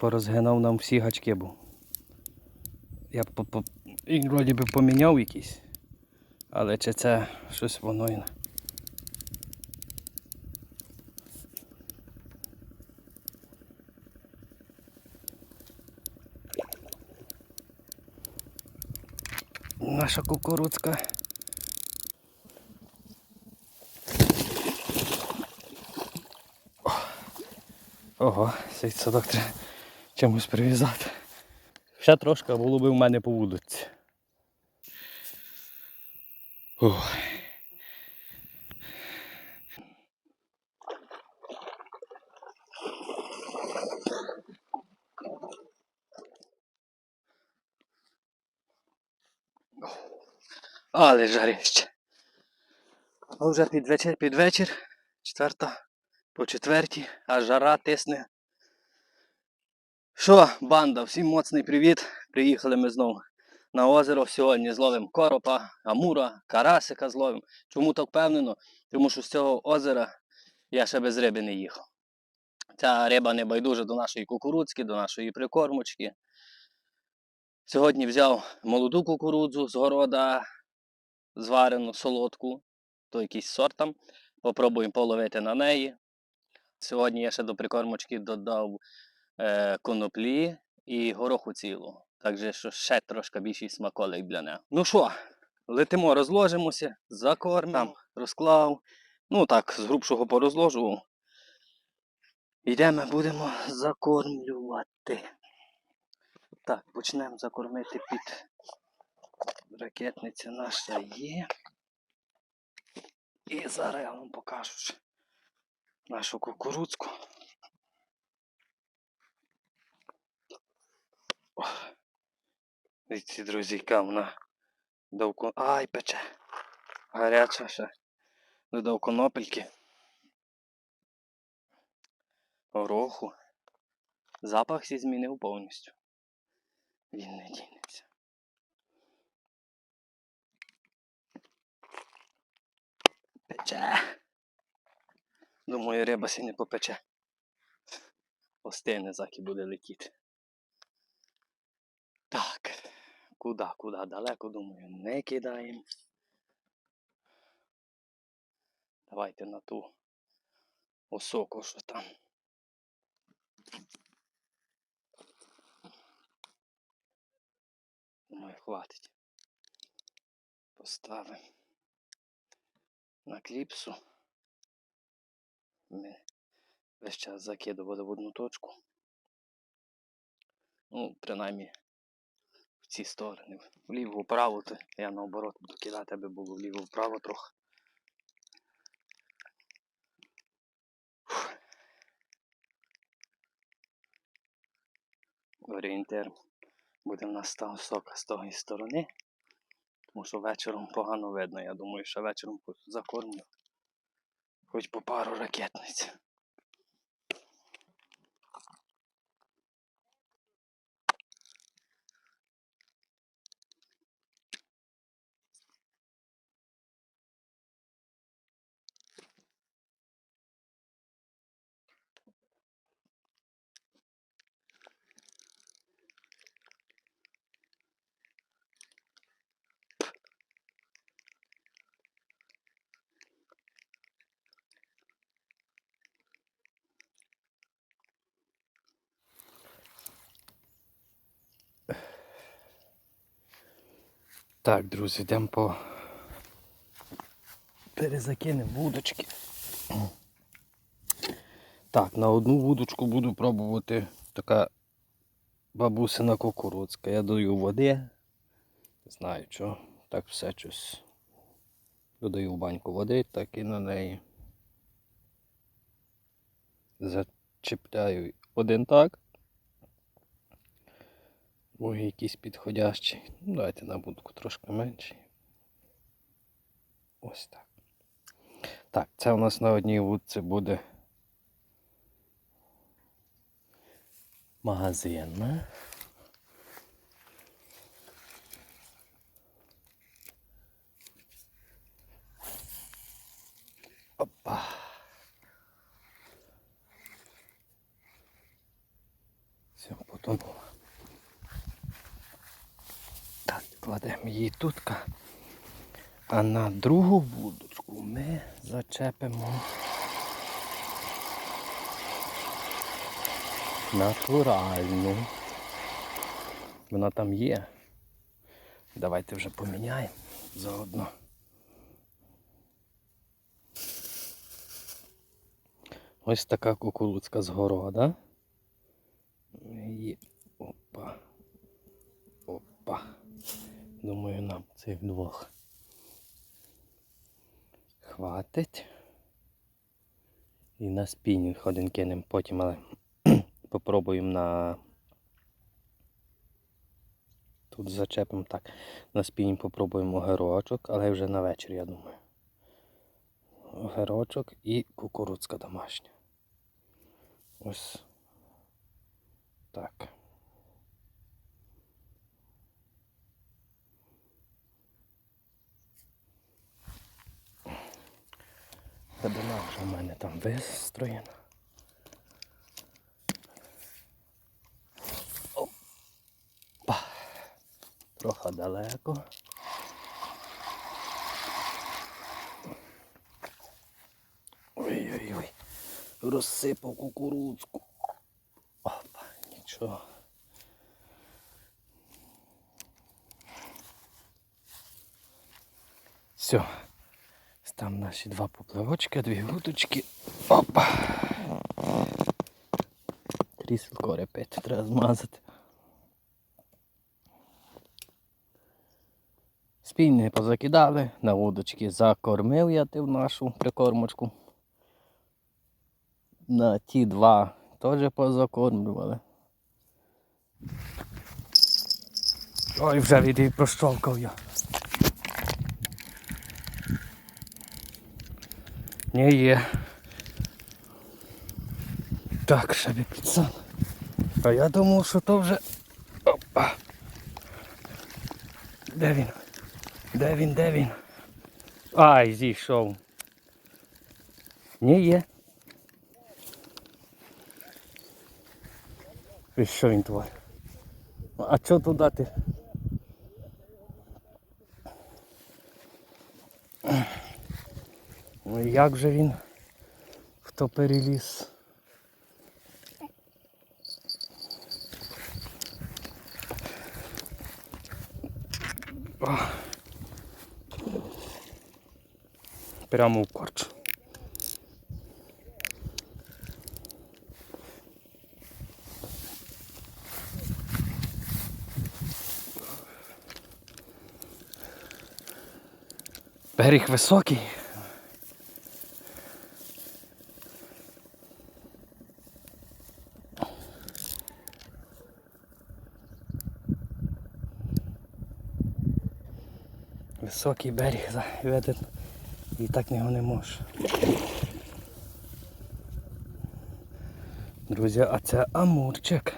порозгинав нам всі гачки був. Я по, він вроді би поміняв якийсь. Але чи це щось воно і. Наша кукурудзка. Ого, цей садок треба чимось прив'язати. Ще трошки було б в мене по вулиці. Ох. Але жарище. А вже під вечір, під вечір, четверта по четвертій, а жара тисне. Що, банда, всім моцний привіт. Приїхали ми знову на озеро. Сьогодні зловимо коропа, амура, карасика зловимо. Чому так впевнено? Тому що з цього озера я ще без риби не їхав. Ця риба не байдужа до нашої кукурудзки, до нашої прикормочки. Сьогодні взяв молоду кукурудзу з города, зварену, солодку, то якийсь сорт там. Попробуємо половити на неї. Сьогодні я ще до прикормочки додав е, коноплі і гороху цілу. Так що ще трошки більший смаколик для неї. Ну що, летимо, розложимося, закормимо, розклав. Ну так, з грубшого порозложував. Йдемо, будемо закормлювати. Так, почнемо закормити під ракетниця наша є. І зараз я вам покажу нашу кукурудзку. О, Дивіться, друзі, яка вона довко. Ай, пече. Гаряча ще. Додав конопельки. Гороху. Запах сі змінив повністю. Він не дінеться. Пече. Думаю, риба сі не попече. Остине, заки буде летіти. Так. Куди, куди? Далеко, думаю, не кидаємо. Давайте на ту осоку, що там. Думаю, хватить. Поставимо на кліпсу. Ми весь час закидували в одну точку. Ну, принаймні в ці сторони. Вліво вправо, то я наоборот буду кидати, аби було вліво вправо трохи. Орієнтир буде в нас та сока з тої сторони. Тому що вечором погано видно. Я думаю, що вечором закормлю. Хоч по пару ракетниць. Так, друзі, йдемо по перезакинемо вудочки. Так, на одну вудочку буду пробувати така бабусина кукурудзка. Я даю води. Не знаю що. Так все щось. Додаю в баньку води, так і на неї. Зачіпляю один так. Другий якийсь підходящий. Ну, давайте на будку трошки менший. Ось так. Так, це у нас на одній вудці буде магазин. Опа. Все, потонуло. Так, кладемо її тут. А на другу вудочку ми зачепимо натуральну. Вона там є. Давайте вже поміняємо заодно. Ось така кукурудзка з города. Є. Опа. Опа. Думаю, нам цих двох хватить. І на спінінг один кинемо потім, але попробуємо на. Тут зачепимо так. На спінінг попробуємо огірочок, але вже на вечір, я думаю. Огірочок і кукурудзка домашня. Ось так. Глибина вже в мене там вистроєна. Опа. Трохи далеко. Ой-ой-ой. Розсипав кукурудзку. Опа, нічого. Все. Там наші два поплавочки, дві вудочки. Опа. Кріселко репет треба змазати. Спільні позакидали, на вудочки закормив я ти в нашу прикормочку. На ті два теж позакормлювали. Ой, вже від я. Не є. Так, шабі підсам. А я думав, що то вже... Опа. Де він? Де він, де? Ай, зійшов. Не є. І що він твой? А чого туди ти? Ну і як же він? Хто переліз? Прямо в корч. Берег високий. Високий берег, за- і так його не може. Друзі, а це амурчик.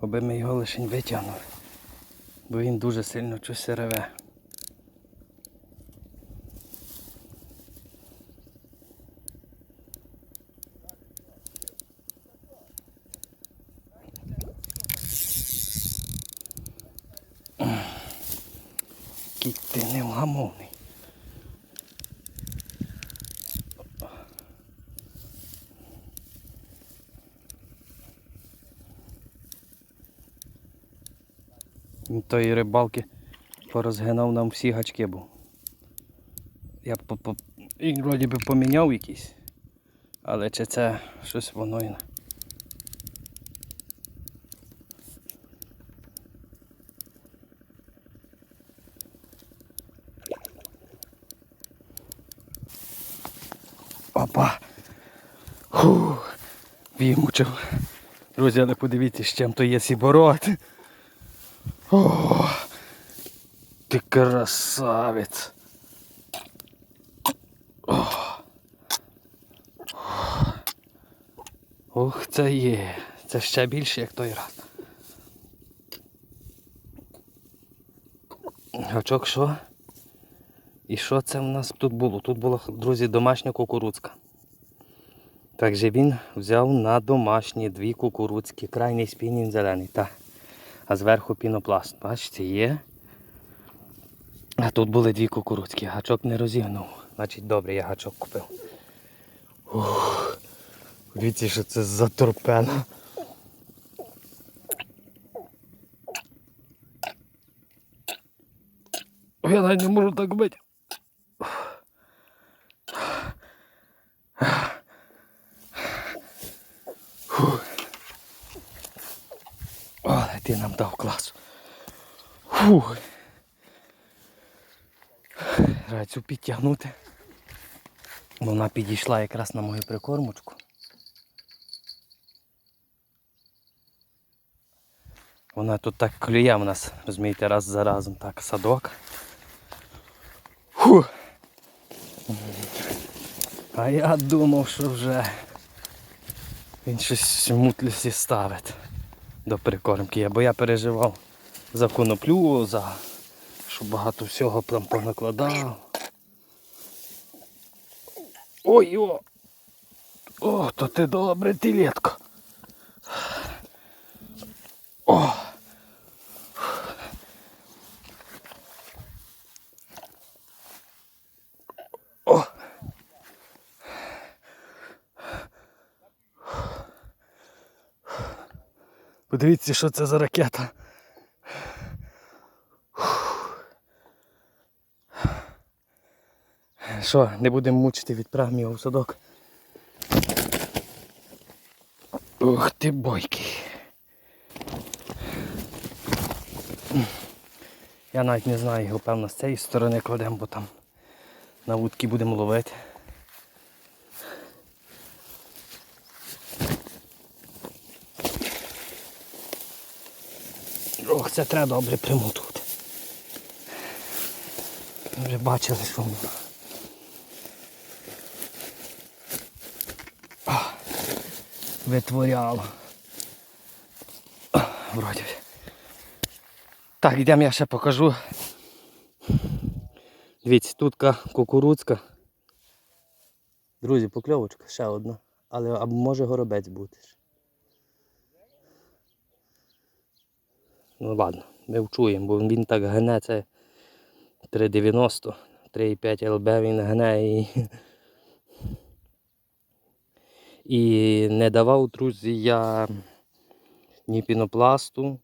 Аби ми його лишень витягнули. Бо він дуже сильно щось реве. Кіт ти невгамовний. Тої рибалки порозгинав нам всі гачки був. Я по, по, він вроді би поміняв якийсь, але чи це щось воно і. Опа! Фух, вимучив. Друзі, але подивіться, з чим то є сіборот. О, ти красавець. Ух, це є. Це ще більше, як той раз. Гачок що? І що це в нас тут було? Тут була, друзі, домашня кукурудзка. Також він взяв на домашні дві кукурудзькі, крайній спінінг зелений, та. А зверху пінопласт. Бачите, є. А тут були дві кукурудзькі, гачок не розігнув. Значить, добре, я гачок купив. Ух, дивіться, що це за торпена. Я навіть не можу так бити. Фух. Але ти нам дав клас. Фух. Цю підтягнути. Вона підійшла якраз на мою прикормочку. Вона тут так клює в нас, розумієте, раз за разом так садок. Фух. А я думав, що вже він щось мутлюсі ставить до прикормки, бо я переживав за коноплю, за що багато всього там понакладав. Ой о! О, то ти добре. О! О! Подивіться, що це за ракета. Що, не будемо мучити, відправимо його в садок. Ух ти бойкий. Я навіть не знаю, його певно з цієї сторони кладемо, бо там на вудки будемо ловити. Ох, це треба добре примотувати. Ви Вже бачили, що воно. Витворяло. Вроді. Так, йдемо я ще покажу. Дивіться, тут кукурудзка. Друзі, покльовочка, ще одна. Але або може горобець бути. Ну ладно, ми вчуємо, бо він так гне, це 3,90, 3,5 ЛБ він гне і. І не давав, друзі, я ні пінопласту.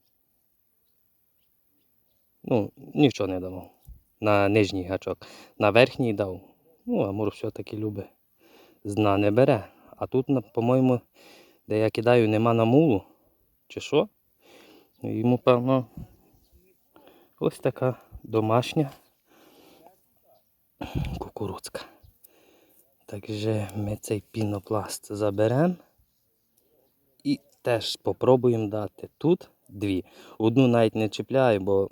Ну, нічого не давав. На нижній гачок. На верхній дав. Ну, Амур все-таки любить. З дна не бере. А тут, по-моєму, де я кидаю, нема намулу. Чи що? Йому, певно, ось така домашня кукурудзка. Так же ми цей пінопласт заберемо і теж спробуємо дати тут дві. Одну навіть не чіпляю, бо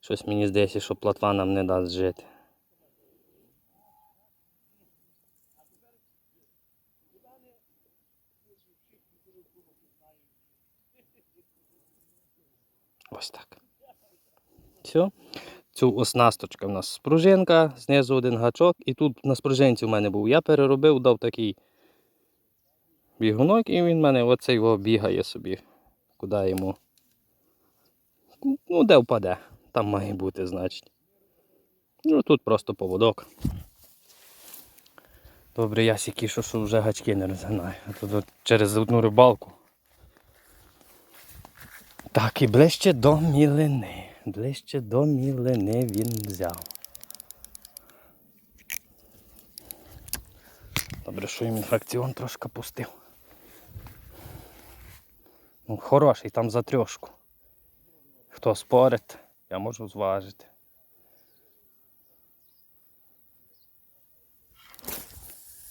щось мені здається, що платва нам не дасть жити. Ось так. Все. Цю оснасточка в нас спружинка, знизу один гачок, і тут на спружинці в мене був. Я переробив, дав такий бігунок, і він в мене оцей його бігає собі, куди йому. Ну, де впаде, там має бути, значить. Ну, тут просто поводок. Добре, я сіки, що, вже гачки не розгинаю. А тут через одну рибалку. Так, і ближче до мілини. Ближче до мілини він взяв. Добре, що їм фракціон трошки пустив. Ну, хороший, там за трьошку. Хто спорить, я можу зважити.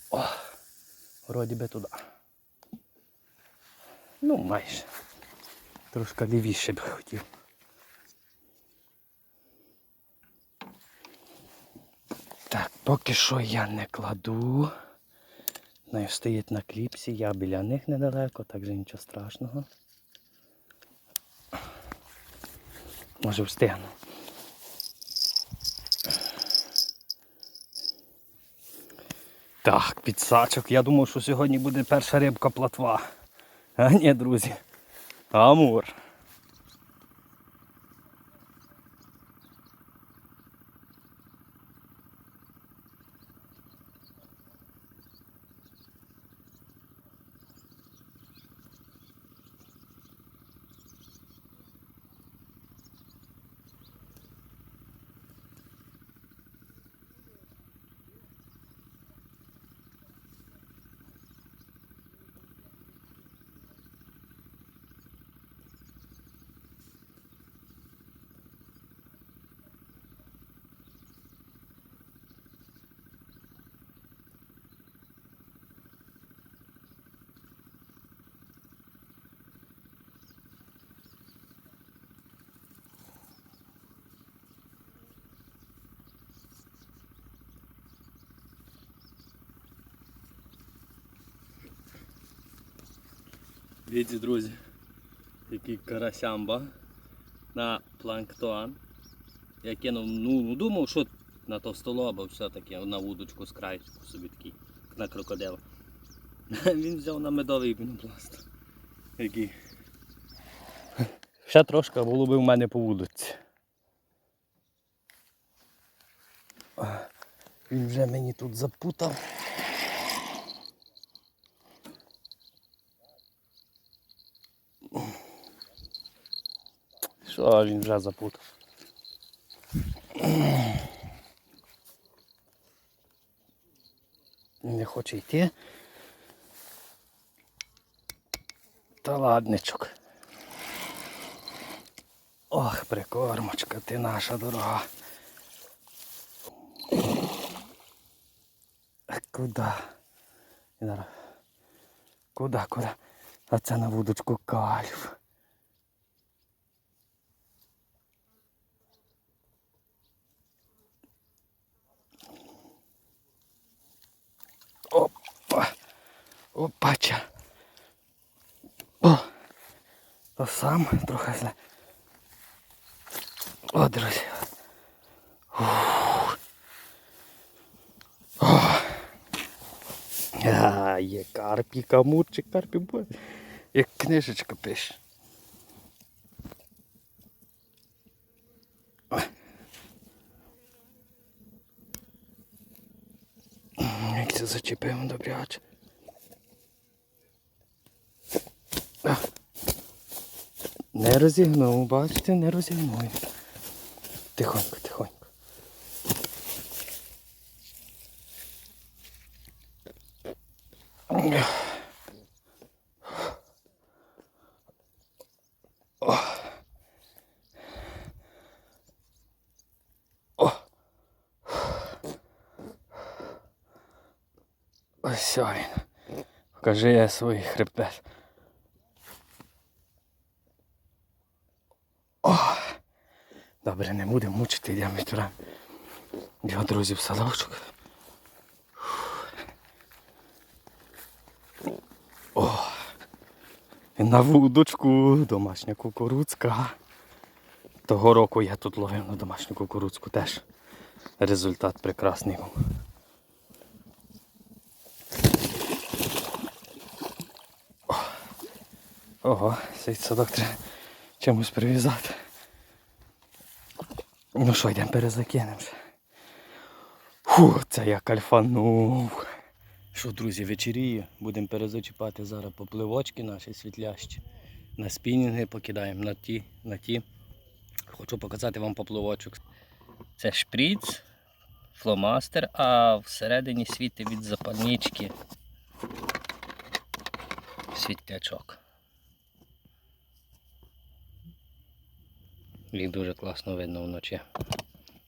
О, вроді би туди. Ну, майже. Трошки лівіше б хотів. Так, поки що я не кладу. Знаю, стоїть на кліпсі, я біля них недалеко, так же нічого страшного. Може встигну. Так, підсачок. Я думав, що сьогодні буде перша рибка платва. А ні, друзі. Амур. Дивіться, друзі, який карасямба на планктон. Я кинув, ну, ну думав, що на товстолоба все-таки на вудочку з краєчку собі такий, на крокодила. Він взяв на медовий пінопласт. Який. Ще трошки було б в мене по вудочці. Він вже мені тут запутав. Що він вже запутав? Не хоче йти. Та ладничок. Ох, прикормочка, ти наша дорога. Куда? Куда, куда? А це на вудочку кальф. Опа. Опача. О. То сам трохи зле. О, друзі. Ух. О. А, є карпі, камурчик, карпі бой. Як книжечка пише. Як це зачепив добряче. Не розігнув, бачите, не розігнув. Тихонько, тихонько. О. О. Ось він. Покажи я свій хребет. О! Добре, не будемо мучити, йдемо відбираємо його друзів в садочок. О! На вудочку домашня кукурудзка. Того року я тут ловив на домашню кукурудзку теж. Результат прекрасний був. Ого, цей садок треба чимось прив'язати. Ну що, йдемо перезакинемося. Фу, це я кальфанув. Що, друзі, вечеріє. Будемо перезачіпати зараз попливочки наші світлящі. На спінінги покидаємо на ті, на ті. Хочу показати вам попливочок. Це шприц, фломастер, а всередині світи від запальнички. Світлячок. Їх дуже класно видно вночі.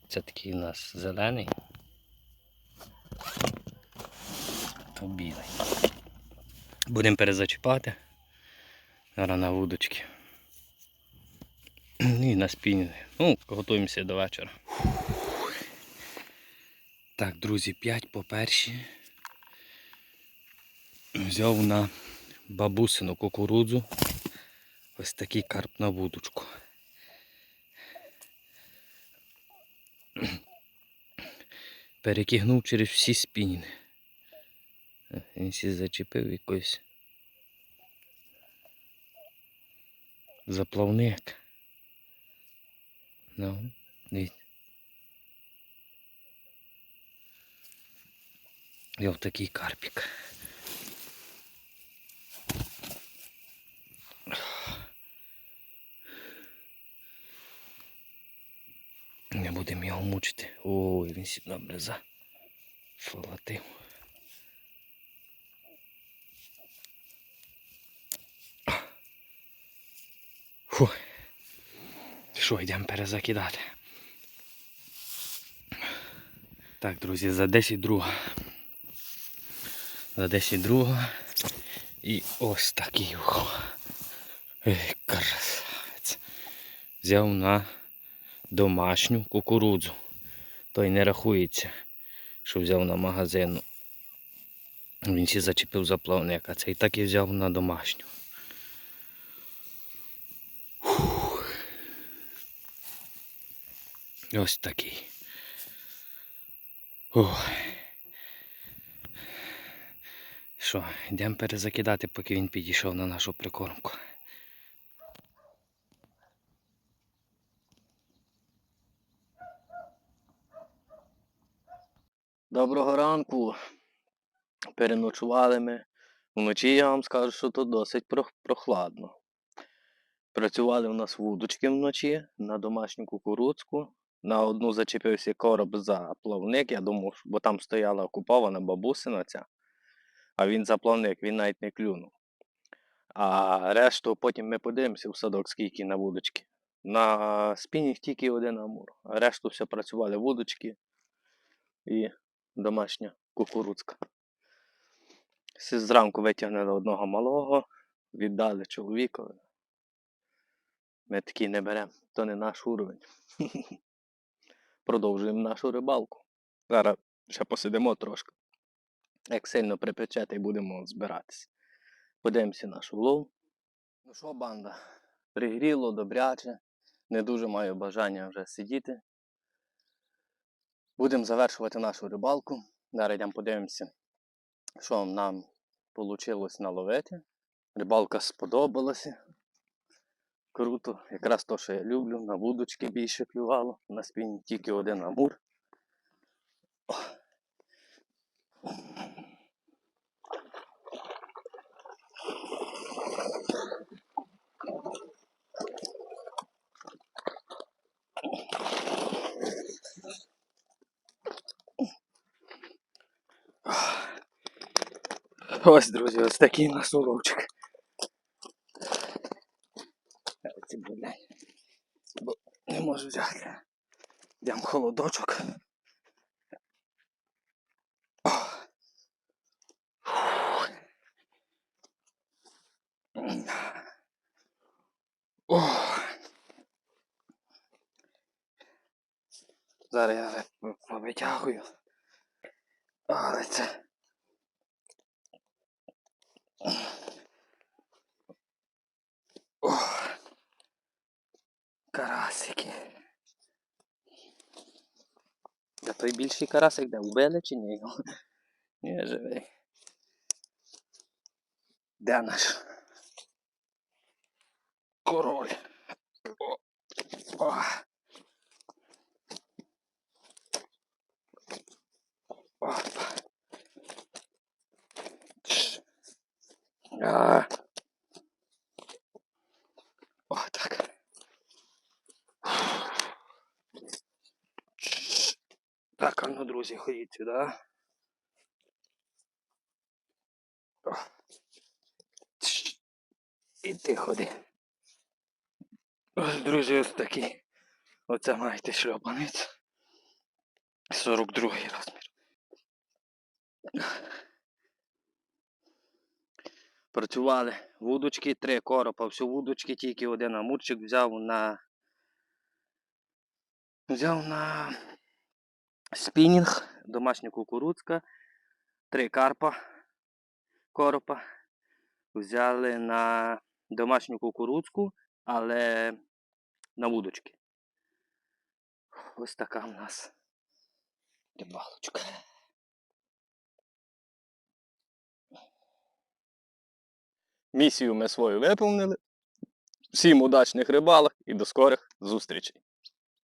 Це такий у нас зелений. То білий. Будемо перезачіпати. Зараз на вудочки. І на спінінги. Ну, готуємося до вечора. Так, друзі, 5 по перші. Взяв на бабусину кукурудзу. Ось такий карп на вудочку. Перекигнув через всі спіни. Він сі зачепив якийсь заплавник. Ну, дивіться. Я в такий карпік. Не будемо його мучити. Ой, він сі добре зафалатив. Фу. Що, йдемо перезакидати. Так, друзі, за 10 друга. За 10 друга. І ось такий. Ей, красавець. Взяв на домашню кукурудзу. Той не рахується, що взяв на магазину. Він ще зачепив за плавник, а цей так і взяв на домашню. Фух. Ось такий. Ох. Що, йдемо перезакидати, поки він підійшов на нашу прикормку. Доброго ранку. Переночували ми. Вночі я вам скажу, що тут досить прохладно. Працювали у нас вудочки вночі на домашню кукурудзку. На одну зачепився короб за плавник, я думав, бо там стояла окупована бабусина ця, а він за плавник, він навіть не клюнув. А решту потім ми подивимося в садок, скільки на вудочки. На спінінг тільки один амур, а решту все працювали вудочки і домашня кукурудзка. Зранку витягнули одного малого, віддали чоловікові. Ми такі не беремо, то не наш уровень. Продовжуємо нашу рибалку. Зараз ще посидимо трошки. Як сильно припечете і будемо збиратися. Подивимося наш улов. Ну що, банда? Пригріло, добряче. Не дуже маю бажання вже сидіти. Будемо завершувати нашу рибалку. Зараз йдемо подивимося, що нам вийшло наловити. Рибалка сподобалася. Круто. Якраз то, що я люблю. На вудочки більше клювало. На спині тільки один амур. Ось, друзі, ось такий у нас уловчик. Не можу взяти. Дям холодочок. О. Фух. О. Зараз я ви- повитягую. Але це. О. Карасики. А той більший карасик де вбили чи ні? його? Ні, живий. Де наш? Король. О. О. Опа. А. О, так. Тш. Так, а ну, друзі, ходіть сюди. І ти ходи. Ось, друзі, ось такий. Оце маєте шльопанець. 42 розмір. Працювали вудочки, три коропа, всю вудочки, тільки один амурчик взяв на. Взяв на спінінг, домашня кукурудзка, три карпа коропа. Взяли на домашню кукурудзку, але на вудочки. Ось така в нас рибалочка. Місію ми свою виповнили. Всім удачних рибалок і до скорих зустрічей!